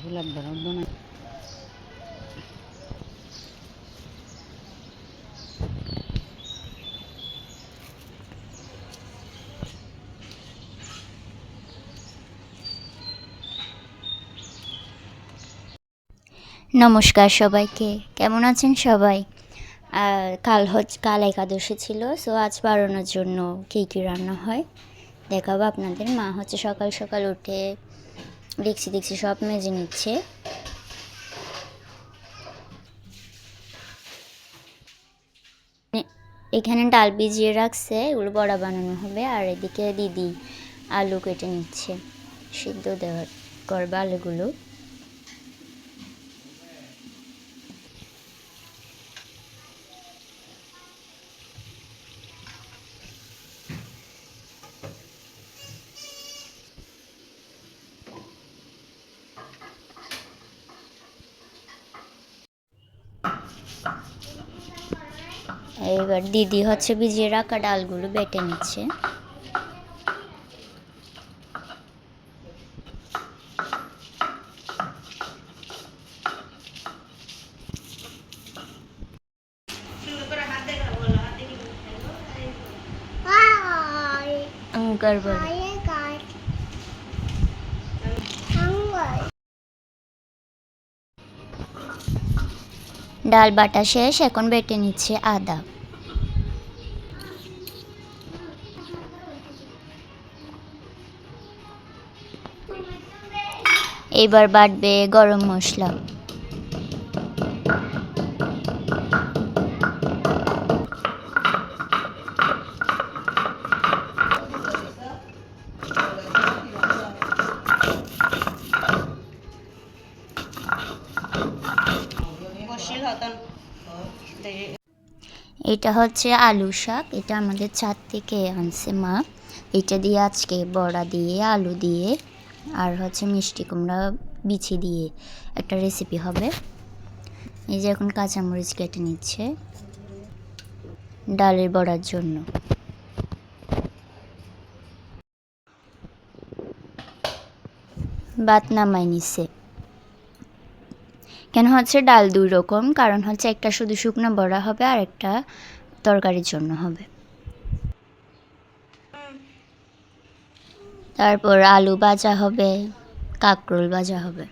Fuller ধরো দোনা নমস্কার সবাইকে, কেমন আছেন সবাই? কাল হচ্ছে কাল একাদশী ছিল সো আজ বাড়ানোর জন্য কী কী রান্না হয় দেখাবো আপনাদের। মা হচ্ছে সকাল সকাল উঠে দেখছি দেখছি, সব মেজে নিচ্ছে। এখানে ডাল ভিজিয়ে রাখছে, এগুলো বড়া বানানো হবে, আর এদিকে দিদি আলু কেটে নিচ্ছে, সিদ্ধ দেওয়ার, করবে আলুগুলো। এবার দিদি হচ্ছে ভিজিয়ে রাখা ডালগুলো বেটে নিচ্ছে। ডাল বাটা শেষ এখন বেটে নিচ্ছে আদা। এবার বাটবে গরম মশলা। এটা হচ্ছে আলু শাক। এটা আমাদের ছাদ থেকে আনছে মা। এটা দিয়ে আজকে বড়া দিয়ে, আলু দিয়ে। আর হচ্ছে মিষ্টি কুমড়া বিছি দিয়ে একটা রেসিপি হবে। এই যে এখন কাঁচামরিচ কেটে নিচ্ছে ডালের বড়ার জন্য। ভাত নামাই নিছে কেন হচ্ছে ডাল দুই রকম? কারণ হচ্ছে একটা শুধু শুকনো বড়া হবে আর একটা তরকারির জন্য হবে। তারপর আলু ভাজা হবে কাঁকরোল ভাজা হবে।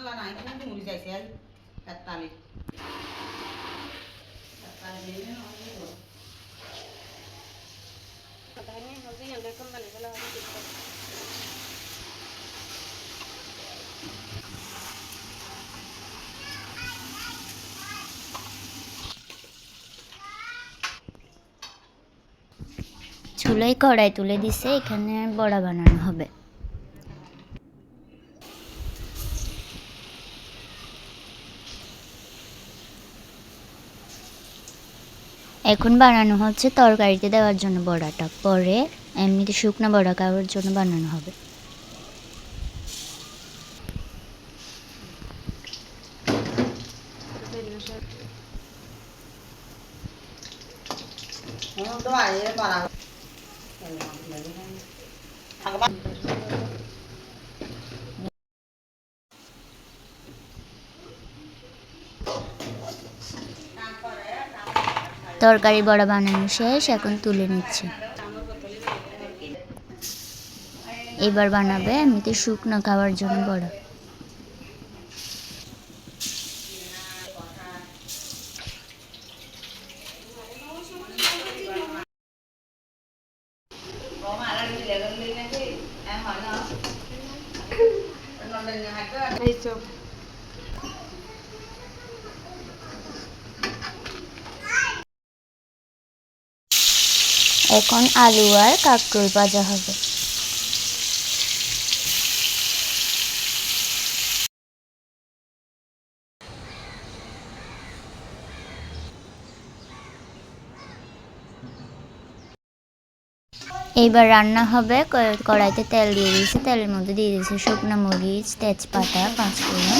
হাল্লা নাই কিন্তু মুড়ি যাইছে আজ কাতালি কাতালি দিলে না চুলোয় কড়াই তুলে দিছে, এখানে বড়া বানানো হবে। এখন বানানো হচ্ছে তরকারিতে দেওয়ার জন্য বড়াটা। পরে এমনিতে শুকনো বড়া খাওয়ার জন্য বানানো হবে। তো আইয়ে পারা তরকারি বড়া বানানো শেষ এখন তুলে নিচ্ছি। এবার বানাবে এমনিতে শুকনো খাওয়ার জন্য বড়া। এখন আলু আর কাঁকরোল ভাজা হবে। এইবার রান্না হবে কড়াইতে তেল দিয়ে দিয়েছে। তেলের মধ্যে দিয়ে দিয়েছে শুকনো মরিচ, তেজপাতা, পাঁচফোড়ন।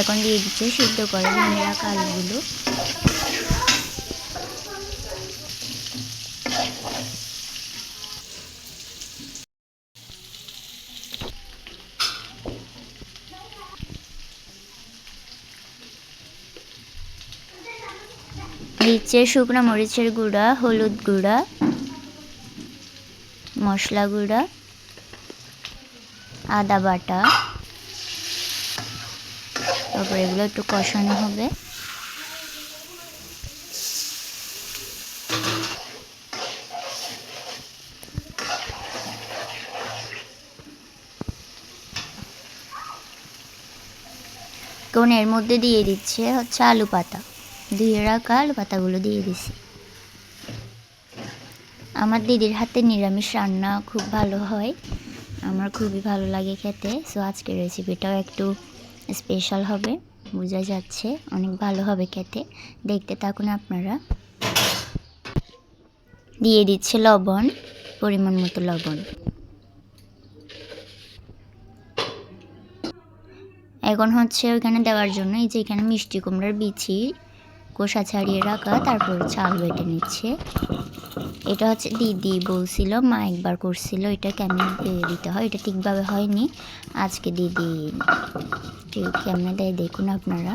এখন দিয়ে দিচ্ছে সিদ্ধ করে রাখা আলুগুলো দিচ্ছে শুকনো মরিচের গুঁড়া, হলুদ গুঁড়া, মশলা গুঁড়া, আদা বাটা। তারপর এগুলো একটু কষানো হবে। কোন এর মধ্যে দিয়ে দিচ্ছে হচ্ছে আলু পাতা। ধুয়ে রাখা আলু পাতাগুলো দিয়ে দিছি। আমার দিদির হাতে নিরামিষ রান্না খুব ভালো হয়। আমার খুবই ভালো লাগে খেতে। সো আজকের রেসিপিটাও একটু স্পেশাল হবে। বোঝা যাচ্ছে অনেক ভালো হবে খেতে। দেখতে থাকুন আপনারা। দিয়ে দিচ্ছে লবণ, পরিমাণ মতো লবণ। এখন হচ্ছে ওইখানে দেওয়ার জন্য এই যে এখানে মিষ্টি কুমড়ার বিচি কোষা ছাড়িয়ে রাখা, তারপর চাল বেটে নিচ্ছে। এটা হচ্ছে দিদি বলছিল, মা একবার করছিল, এটা কেমন দিতে হয়? এটা ঠিকভাবে হয়নি। আজকে দিদি ঠিক কেমনে দেয় দেখুন আপনারা।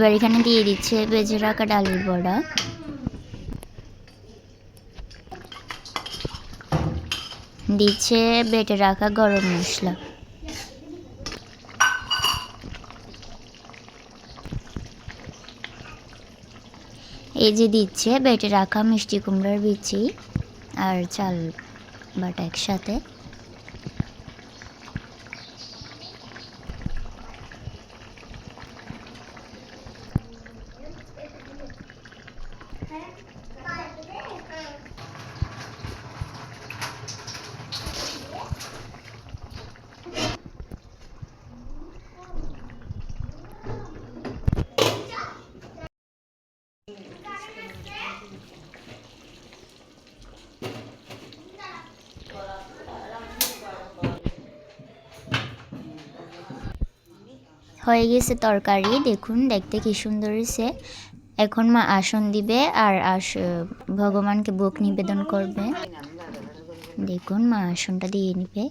এবার এখানে দিয়ে দিচ্ছে বেজে রাখা ডালের বড়া। দিচ্ছে বেটে রাখা গরম মশলা। এই যে দিচ্ছে বেটে রাখা মিষ্টি কুমড়ার বিচি আর চাল বাটা একসাথে। হয়ে গেছে তরকারি। দেখুন, দেখতে কি সুন্দর হয়েছে। এখন মা আসন দিবে আর আস, ভগবানকে বুক নিবেদন করবে। দেখুন, মা আসনটা দিয়ে নিবে।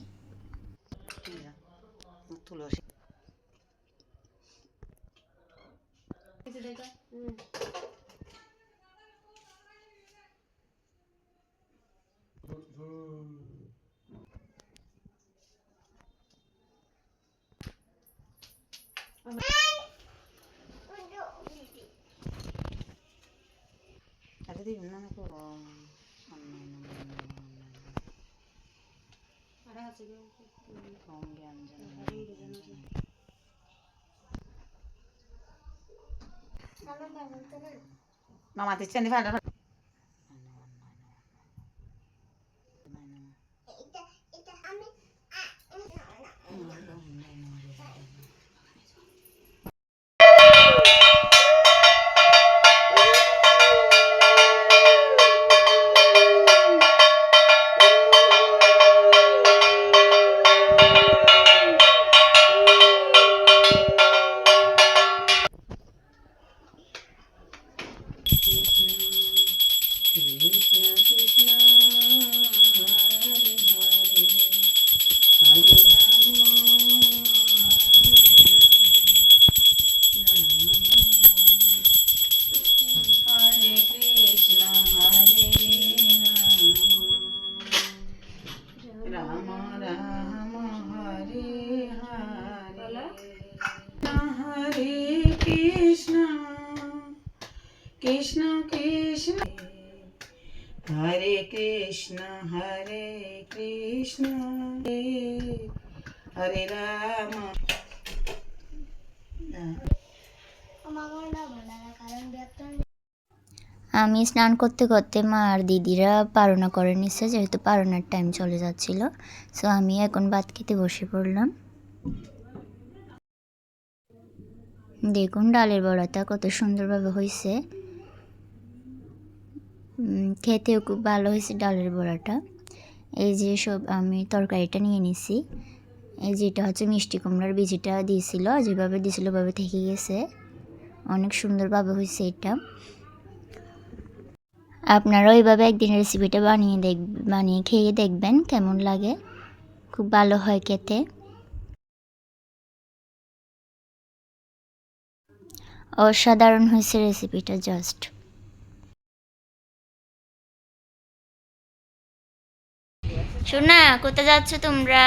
তাহলে দিবি না নাকি কৃষ্ণ কৃষ্ণ। হরে কৃষ্ণ হরে কৃষ্ণ। হরে রাম। আমি স্নান করতে করতে মা আর দিদিরা পারনা করে নিচ্ছে যেহেতু পারনার টাইম চলে যাচ্ছিল। সো আমি এখন ভাত খেতে বসে পড়লাম। দেখুন, ডালের বড়াটা কত সুন্দরভাবে হয়েছে খেতেও খুব ভালো হয়েছে ডালের বড়াটা। এই যে সব আমি তরকারিটা নিয়ে নিছি। এই যেটা হচ্ছে মিষ্টি কুমড়ার বিচিটা দিয়েছিল, যেভাবে দিয়েছিল ওভাবে থেকে গেছে। অনেক সুন্দরভাবে হয়েছে এটা। আপনারা ওইভাবে একদিন রেসিপিটা বানিয়ে দেখ, বানিয়ে খেয়ে দেখবেন কেমন লাগে। খুব ভালো হয় খেতে। অসাধারণ হয়েছে রেসিপিটা জাস্ট শোনা কোথায় যাচ্ছ তোমরা?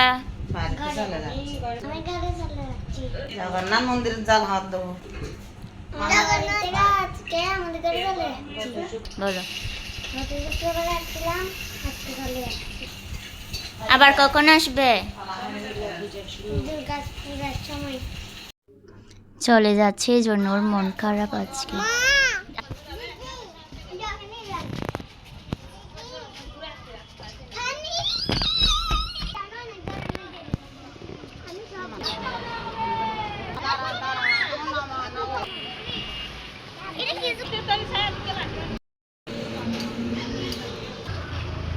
বাড়িতে চলে যাচ্ছি। জগন্নাথ জাল হাত দেবো। বলো। আবার কখন আসবে? চলে যাচ্ছে এই জন্য ওর মন খারাপ আজকে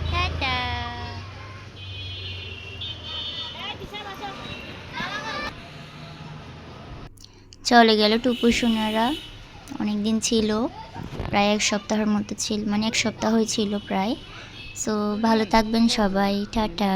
টাটা চলে গেল টুপু সোনারা। অনেক দিন ছিল, প্রায় এক সপ্তাহের মতো ছিল মানে এক সপ্তাহ হয়েছিল প্রায়। সো ভালো থাকবেন সবাই, টাটা।